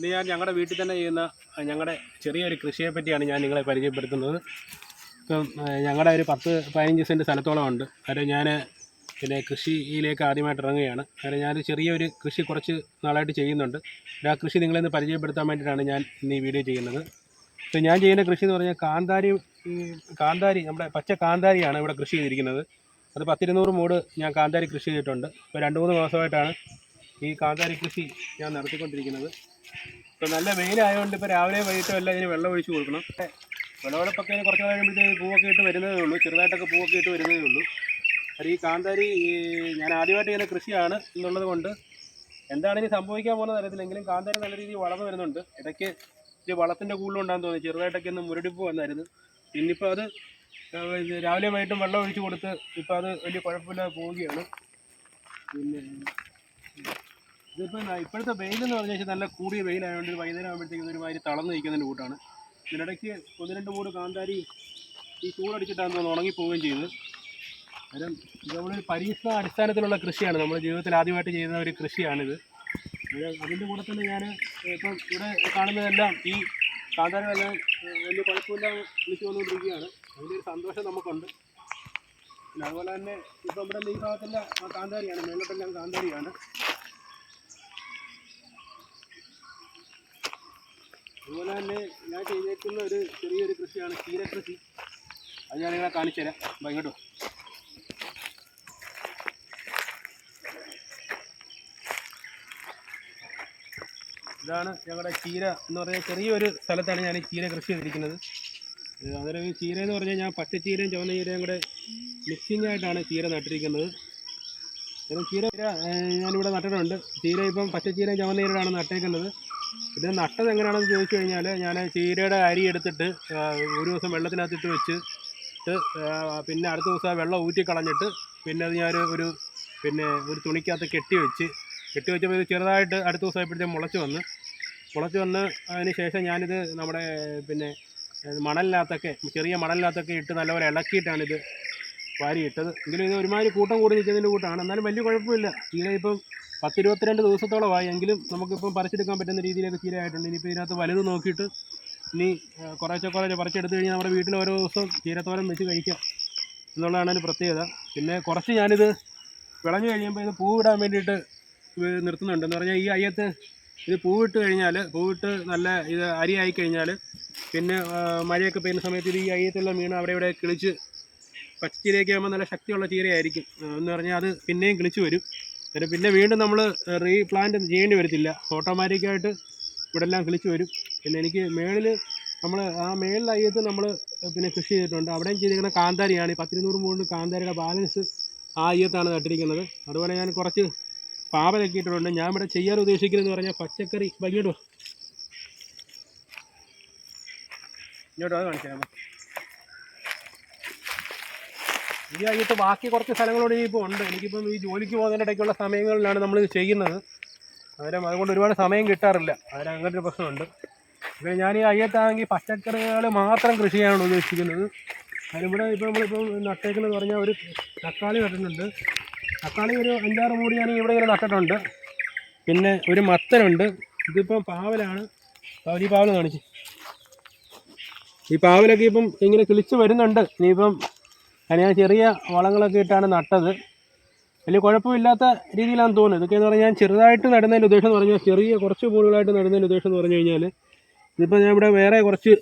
ഇന്ന് ഞാൻ ഞങ്ങളുടെ വീട്ടിൽ തന്നെ ചെയ്യുന്ന ഞങ്ങളുടെ ചെറിയൊരു കൃഷിയെ പറ്റിയാണ് ഞാൻ നിങ്ങളെ പരിചയപ്പെടുത്തുന്നത്. ഇപ്പം ഞങ്ങളുടെ ഒരു പത്ത് പതിനഞ്ച് സെന്റ് സ്ഥലത്തോളം ഉണ്ട്. അത് ഞാൻ പിന്നെ കൃഷിയിലേക്ക് ആദ്യമായിട്ട് ഇറങ്ങുകയാണ്. കാരണം ഞാൻ ചെറിയൊരു കൃഷി കുറച്ച് നാളായിട്ട് ചെയ്യുന്നുണ്ട്. ആ കൃഷി നിങ്ങളെന്ന് പരിചയപ്പെടുത്താൻ വേണ്ടിയിട്ടാണ് ഞാൻ ഇന്ന് ഈ വീഡിയോ ചെയ്യുന്നത്. ഇപ്പം ഞാൻ ചെയ്യുന്ന കൃഷി എന്ന് പറഞ്ഞാൽ കാന്താരി കാന്താരി നമ്മുടെ പച്ച കാന്താരിയാണ് ഇവിടെ കൃഷി ചെയ്തിരിക്കുന്നത്. അത് പത്തിരുന്നൂറ് മൂട് ഞാൻ കാന്താരി കൃഷി ചെയ്തിട്ടുണ്ട്. ഇപ്പോൾ രണ്ട് മൂന്ന് മാസമായിട്ടാണ് ഈ കാന്താരി കൃഷി ഞാൻ നടത്തിക്കൊണ്ടിരിക്കുന്നത്. ഇപ്പോൾ നല്ല വെയിലായതുകൊണ്ട് ഇപ്പോൾ രാവിലെ വൈകിട്ടും എല്ലാം ഇതിന് വെള്ളം ഒഴിച്ച് കൊടുക്കണം. വിളവെടുപ്പൊക്കെ കുറച്ച് കഴിയുമ്പോഴത്തേക്ക് പൂവൊക്കെ ഇട്ട് വരുന്നതേ ഉള്ളൂ. ചെറുതായിട്ടൊക്കെ പൂവൊക്കെ ഇട്ട് വരുന്നതേ ഉള്ളൂ. അത് ഈ കാന്താരി ഞാൻ ആദ്യമായിട്ട് ചെയ്യുന്ന കൃഷിയാണ് എന്നുള്ളത് കൊണ്ട് എന്താണ് ഇനി സംഭവിക്കാൻ പോകുന്നത് അറിയത്തില്ലെങ്കിലും കാന്താരി നല്ല രീതിയിൽ വളർന്നു വരുന്നുണ്ട്. ഇടയ്ക്ക് ഇത് വളത്തിന്റെ കൂടുതലുണ്ടാകുന്ന തോന്നി ചെറുതായിട്ടൊക്കെ ഒന്ന് മുരടിപ്പ് വന്നായിരുന്നു. ഇന്നിപ്പോൾ അത് രാവിലെ വൈകിട്ടും വെള്ളം ഒഴിച്ച് കൊടുത്ത് ഇപ്പോൾ അത് വലിയ കുഴപ്പമില്ലാതെ പോവുകയാണ്. പിന്നെ ഇതിപ്പോൾ ഇപ്പോഴത്തെ വെയിലെന്ന് പറഞ്ഞു വെച്ചാൽ നല്ല കൂടിയ വെയിലായതുകൊണ്ട് വൈകുന്നേരം ആകുമ്പോഴത്തേക്കും ഒരുമാതിരി തളർന്ന് നിൽക്കുന്നതിന്റെ കൂട്ടാണ്. ഇതിനിടയ്ക്ക് ഒന്ന് രണ്ട് മൂട് കാന്താരി ഈ ചൂടടിച്ചിട്ടാണ് തോന്നുന്നു ഉണങ്ങിപ്പോവുകയും ചെയ്തത്. അന്നേരം നമ്മളൊരു പരീക്ഷണ അടിസ്ഥാനത്തിലുള്ള കൃഷിയാണ്. നമ്മൾ ജീവിതത്തിൽ ആദ്യമായിട്ട് ചെയ്യുന്ന ഒരു കൃഷിയാണിത്. അതിന്റെ കൂടെ തന്നെ ഞാൻ ഇപ്പം ഇവിടെ കാണുന്നതെല്ലാം ഈ കാന്താരമെല്ലാം വലിയ കുഴപ്പമില്ലാതെ വിളിച്ചു വന്നുകൊണ്ടിരിക്കുകയാണ്. അതിന്റെ ഒരു സന്തോഷം നമുക്കുണ്ട്. പിന്നെ അതുപോലെ തന്നെ ഇപ്പം ഇവിടെ ഈ ഭാഗത്തെല്ലാം കാന്താരിയാണ് മേലോട്ടെല്ലാം കാന്താരിയാണ്. അതുപോലെ തന്നെ ഞാൻ ചെയ്തേക്കുന്ന ഒരു ചെറിയൊരു കൃഷിയാണ് ചീരകൃഷി അത് ഞാൻ നിങ്ങളെ കാണിച്ചു തരാം. ഇങ്ങോട്ടോ ഇതാണ് ഞങ്ങളുടെ ചീര എന്ന് പറഞ്ഞാൽ ചെറിയൊരു സ്ഥലത്താണ് ഞാൻ ചീര കൃഷി ചെയ്തിരിക്കുന്നത്. അതൊരു ചീര എന്ന് പറഞ്ഞാൽ ഞാൻ പച്ചച്ചീരയും ചുവന്ന ചീരയും കൂടെ മിക്സിംഗ് ആയിട്ടാണ് ചീര നട്ടിരിക്കുന്നത്. ചീര ഞാനിവിടെ നട്ടിട്ടുണ്ട്. ചീര ഇപ്പം പച്ചച്ചീരയും ചുവന്ന ചീരയാണ് നട്ടേക്കുന്നത്. ഇത് നട്ടത് എങ്ങനെയാണെന്ന് ചോദിച്ചു കഴിഞ്ഞാൽ ഞാൻ ചീരയുടെ അരി എടുത്തിട്ട് ഒരു ദിവസം വെള്ളത്തിനകത്തിട്ട് വെച്ച് പിന്നെ അടുത്ത ദിവസം ആ വെള്ളം ഊറ്റി കളഞ്ഞിട്ട് പിന്നെ അത് ഞാൻ ഒരു പിന്നെ ഒരു തുണിക്കകത്ത് കെട്ടി വെച്ച് കെട്ടി വെച്ചപ്പോൾ ഇത് ചെറുതായിട്ട് അടുത്ത ദിവസം ആയപ്പോഴത്തേക്കും മുളച്ച് വന്ന് മുളച്ച് വന്ന് അതിന് ശേഷം ഞാനിത് നമ്മുടെ പിന്നെ മണലിനകത്തൊക്കെ ചെറിയ മണലിനകത്തൊക്കെ ഇട്ട് നല്ലപോലെ ഇളക്കിയിട്ടാണിത് വാരിയിട്ടത്. എങ്കിലും ഇത് ഒരുമാതിരി കൂട്ടം കൂടി നിൽക്കുന്നതിന്റെ കൂട്ടമാണ് എന്നാലും വലിയ കുഴപ്പമില്ല. ചീര ഇപ്പം പത്തിരുപത്തിരണ്ട് ദിവസത്തോളമായി എങ്കിലും നമുക്കിപ്പം പറിച്ചെടുക്കാൻ പറ്റുന്ന രീതിയിലൊക്കെ ചീരയായിട്ടുണ്ട്. ഇനിയിപ്പോൾ ഇതിനകത്ത് വലുത് നോക്കിയിട്ട് ഇനി കുറേശ്ശെ കുറേശ്ശെ പറിച്ചെടുത്ത് കഴിഞ്ഞാൽ നമ്മുടെ വീട്ടിൽ ഓരോ ദിവസം ചീരത്തോരം വെച്ച് കഴിക്കാം എന്നുള്ളതാണ് അതിന് പ്രത്യേകത. പിന്നെ കുറച്ച് ഞാനിത് വിളഞ്ഞു കഴിയുമ്പോൾ ഇത് പൂവിടാൻ വേണ്ടിയിട്ട് നിർത്തുന്നുണ്ട്. എന്ന് പറഞ്ഞാൽ ഈ അയ്യത്ത് ഇത് പൂവിട്ട് കഴിഞ്ഞാൽ പൂവിട്ട് നല്ല ഇത് അരിയായി കഴിഞ്ഞാൽ പിന്നെ മഴയൊക്കെ പെയ്യുന്ന സമയത്ത് ഇത് ഈ അയ്യത്തെല്ലാം വീണ് അവിടെ ഇവിടെ കിളിച്ച് പച്ചച്ചീരയൊക്കെ ആകുമ്പോൾ നല്ല ശക്തിയുള്ള ചീരയായിരിക്കും. എന്ന് പറഞ്ഞാൽ അത് പിന്നെയും കിളിച്ച് വരും. പിന്നെ പിന്നെ വീണ്ടും നമ്മൾ റീപ്ലാന്റ് ചെയ്യേണ്ടി വരത്തില്ല. ഓട്ടോമാറ്റിക്കായിട്ട് ഇവിടെ എല്ലാം കിളിച്ച് വരും. പിന്നെ എനിക്ക് മേളിൽ നമ്മൾ ആ മേളിൽ അയ്യത്ത് നമ്മൾ പിന്നെ കൃഷി ചെയ്തിട്ടുണ്ട്. അവിടെയും ചെയ്തിരിക്കുന്ന കാന്താരിയാണ്. ഈ പത്തിരുന്നൂറ് മൂന്ന് കാന്താരിയുടെ ബാലൻസ് ആ അയ്യത്താണ് നട്ടിരിക്കുന്നത്. അതുപോലെ ഞാൻ കുറച്ച് പാവലൊക്കെ ഞാൻ ഇവിടെ ചെയ്യാൻ ഉദ്ദേശിക്കുന്നതെന്ന് പറഞ്ഞാൽ പച്ചക്കറി ഇപ്പം ഇങ്ങോട്ട് അത് കാണിച്ചു ഈ അയ്യത്ത് ബാക്കി കുറച്ച് സ്ഥലങ്ങളോട് ഇനിയിപ്പോൾ ഉണ്ട്. എനിക്കിപ്പം ഈ ജോലിക്ക് പോകുന്നതിന്റെ ഇടയ്ക്കുള്ള സമയങ്ങളിലാണ് നമ്മൾ ഇത് ചെയ്യുന്നത്. അന്നേരം അതുകൊണ്ട് ഒരുപാട് സമയം കിട്ടാറില്ല. അന്നേരം അങ്ങനത്തെ ഒരു പ്രശ്നമുണ്ട്. പിന്നെ ഞാൻ ഈ അയ്യത്താണെങ്കിൽ പച്ചക്കറികൾ മാത്രം കൃഷി ചെയ്യാനാണ് ഉദ്ദേശിക്കുന്നത്. അതിലിവിടെ ഇപ്പോൾ നമ്മളിപ്പോൾ നട്ടേക്കുന്നത് പറഞ്ഞാൽ ഒരു തക്കാളി നട്ടിട്ടുണ്ട്. തക്കാളി ഒരു അഞ്ചാറ് മൂടി ഞാൻ ഇവിടെ ഇങ്ങനെ നട്ടിട്ടുണ്ട്. പിന്നെ ഒരു മത്തനുണ്ട്. ഇതിപ്പം പാവലാണ്. പാവലി പാവൽ കാണിച്ച്. ഈ പാവലൊക്കെ ഇപ്പം ഇങ്ങനെ കിളിച്ച് വരുന്നുണ്ട്. ഇനിയിപ്പം അതിന് ഞാൻ ചെറിയ വളങ്ങളൊക്കെ ഇട്ടാണ് നട്ടത്. വലിയ കുഴപ്പമില്ലാത്ത രീതിയിലാണ് തോന്നുന്നത് ഇതൊക്കെ എന്ന് പറഞ്ഞാൽ ചെറുതായിട്ട് നടുന്നതിന്റെ ഉദ്ദേശം എന്ന് പറഞ്ഞാൽ ചെറിയ കുറച്ച് പൂളുകളായിട്ട് നടുന്നതിന്റെ ഉദ്ദേശം എന്ന് പറഞ്ഞു കഴിഞ്ഞാൽ ഇതിപ്പോൾ ഞാൻ ഇവിടെ വേറെ കുറച്ച്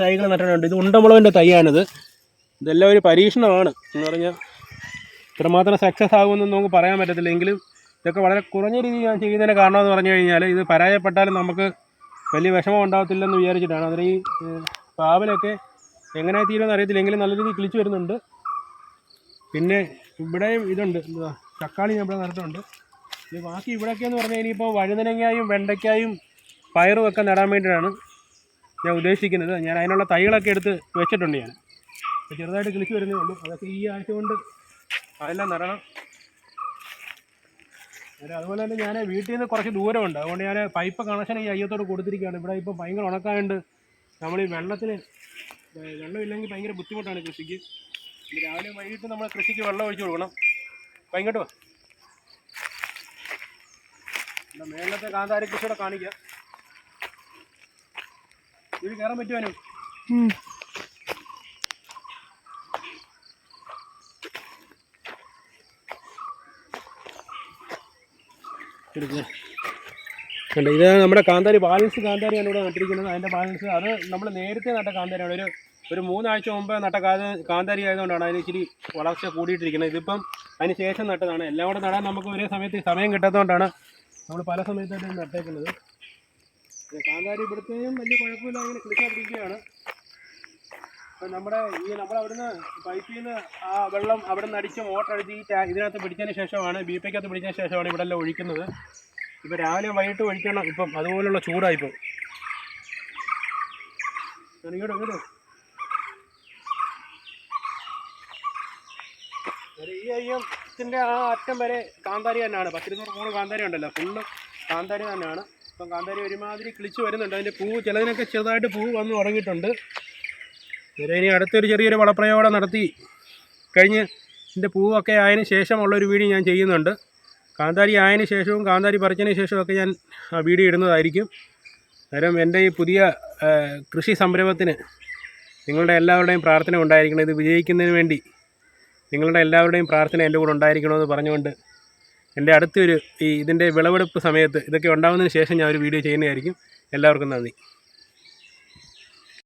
തൈകൾ നട്ടിട്ടുണ്ട്. ഇത് ഉണ്ടമുളകിന്റെ തൈയാണിത്. ഇതെല്ലാം ഒരു പരീക്ഷണമാണ് എന്ന് പറഞ്ഞാൽ ഇത്രമാത്രം സക്സസ് ആകുമെന്ന് നമുക്ക് പറയാൻ പറ്റത്തില്ല. എങ്കിലും ഇതൊക്കെ വളരെ കുറഞ്ഞ രീതിയിൽ ഞാൻ ചെയ്യുന്നതിന് കാരണമെന്ന് പറഞ്ഞു കഴിഞ്ഞാൽ ഇത് പരാജയപ്പെട്ടാലും നമുക്ക് വലിയ വിഷമം ഉണ്ടാകത്തില്ലെന്ന് വിചാരിച്ചിട്ടാണ്. അതിൽ ഈ പാവലൊക്കെ എങ്ങനെ തീരുമെന്ന് അറിയത്തില്ല. എങ്കിലും നല്ല രീതിയിൽ കിളിച്ച് വരുന്നുണ്ട്. പിന്നെ ഇവിടെയും ഇതുണ്ട്. എന്താ തക്കാളി ഞാൻ ഇവിടെ നട്ടിട്ടുണ്ട്. ഇനി ബാക്കി ഇവിടെയൊക്കെ എന്ന് പറഞ്ഞാൽ ഇനിയിപ്പോൾ വഴുതനങ്ങായും വെണ്ടയ്ക്കായും പയറും ഒക്കെ നടാൻ വേണ്ടിയിട്ടാണ് ഞാൻ ഉദ്ദേശിക്കുന്നത്. ഞാൻ അതിനുള്ള തൈകളൊക്കെ എടുത്ത് വെച്ചിട്ടുണ്ട് ഞാൻ. ചെറുതായിട്ട് കിളിച്ച് വരുന്നേ ഉള്ളൂ. അതൊക്കെ ഈ ആഴ്ച കൊണ്ട് അതെല്ലാം നടണം. അതെ അതുപോലെ തന്നെ ഞാൻ വീട്ടിൽ നിന്ന് കുറച്ച് ദൂരമുണ്ട്. അതുകൊണ്ട് ഞാൻ പൈപ്പ് കണക്ഷൻ ഈ അയ്യത്തോട് കൊടുത്തിരിക്കുകയാണ്. ഇവിടെ ഇപ്പോൾ ഭയങ്കര ഉണക്കായതുകൊണ്ട് നമ്മൾ ഈ വെള്ളത്തിന് വെള്ളമില്ലെങ്കിൽ ഭയങ്കര ബുദ്ധിമുട്ടാണ് കൃഷിക്ക്. രാവിലെ വൈകിട്ട് നമ്മൾ കൃഷിക്ക് വെള്ളം ഒഴിച്ചു കൊടുക്കണം. വൈകിട്ട് വാ. മേളത്തെ കാന്താരി കൃഷിയുടെ കാണിക്കാം. ഇത് കയറാൻ പറ്റുവാനും ഇത് നമ്മുടെ കാന്താരി ബാലൻസ് കാന്താരിയാണ് ഇവിടെ നട്ടിരിക്കുന്നത്. അതിന്റെ ബാലൻസ് അത് നമ്മൾ നേരത്തെ നട്ട കാന്താരിയാണ്. ഒരു ഒരു മൂന്നാഴ്ച മുമ്പ് നട്ട കാത കാന്താരി ആയതുകൊണ്ടാണ് അതിന് ഇച്ചിരി വളർച്ച കൂടിയിട്ടിരിക്കുന്നത്. ഇതിപ്പം അതിന് ശേഷം നട്ടതാണ്. എല്ലാം കൂടെ നടാൻ നമുക്ക് ഒരേ സമയത്ത് സമയം കിട്ടാത്തതുകൊണ്ടാണ് നമ്മൾ പല സമയത്തായിട്ട് നട്ടേക്കുന്നത്. കാന്താരി ഇവിടുത്തെയും വലിയ കുഴപ്പമില്ല. അങ്ങനെ കിളിക്കാതിരിക്കുകയാണ് അപ്പം നമ്മുടെ ഈ നമ്മൾ അവിടുന്ന് പൈപ്പിൽ നിന്ന് ആ വെള്ളം അവിടെ നിന്ന് അടിച്ച് മോട്ടർ അടിച്ച് ഈ ഇതിനകത്ത് പിടിച്ചതിന് ശേഷമാണ് ബി പിക്കകത്ത് പിടിച്ചതിന് ശേഷമാണ് ഇവിടെ എല്ലാം ഒഴിക്കുന്നത്. ഇപ്പം രാവിലെ വൈകിട്ട് ഒഴിക്കണം. ഇപ്പം അതുപോലുള്ള ചൂടായിപ്പോൾ ഇങ്ങോട്ട് ഇങ്ങോട്ട്. ഈ അയ്യത്തിന്റെ ആ അറ്റം വരെ കാന്താരി തന്നെയാണ്. പത്തിരുന്നൂറ് മൂന്ന് കാന്താരി ഉണ്ടല്ലോ. ഫുള്ള് കാന്താരി തന്നെയാണ്. ഇപ്പം കാന്താരി ഒരുമാതിരി കിളിച്ച് വരുന്നുണ്ട്. അതിന്റെ പൂവ് ചിലതിനൊക്കെ ചെറുതായിട്ട് പൂവ് വന്ന് തുടങ്ങിയിട്ടുണ്ട്. ഇവരെ ഇനി അടുത്തൊരു ചെറിയൊരു വളപ്രയോഗം നടത്തി കഴിഞ്ഞ് ഇതിന്റെ പൂവൊക്കെ ആയതിന് ശേഷമുള്ളൊരു വീഡിയോ ഞാൻ ചെയ്യുന്നുണ്ട്. കാന്താരി ആയതിന് ശേഷവും കാന്താരി പറിച്ചതിന് ശേഷമൊക്കെ ഞാൻ വീഡിയോ ഇടുന്നതായിരിക്കും. അന്നേരം എന്റെ ഈ പുതിയ കൃഷി സംരംഭത്തിന് നിങ്ങളുടെ എല്ലാവരുടെയും പ്രാർത്ഥന ഉണ്ടായിരിക്കണം ഇത് വിജയിക്കുന്നതിന് വേണ്ടി നിങ്ങളുടെ എല്ലാവരുടെയും പ്രാർത്ഥന എന്റെ കൂടെ ഉണ്ടായിരിക്കണമെന്ന് പറഞ്ഞുകൊണ്ട് എന്റെ അടുത്തൊരു ഈ ഇതിന്റെ വിളവെടുപ്പ് സമയത്ത് ഇതൊക്കെ ഉണ്ടാകുന്നതിന് ശേഷം ഞാൻ ഒരു വീഡിയോ ചെയ്യുന്നതായിരിക്കും. എല്ലാവർക്കും നന്ദി.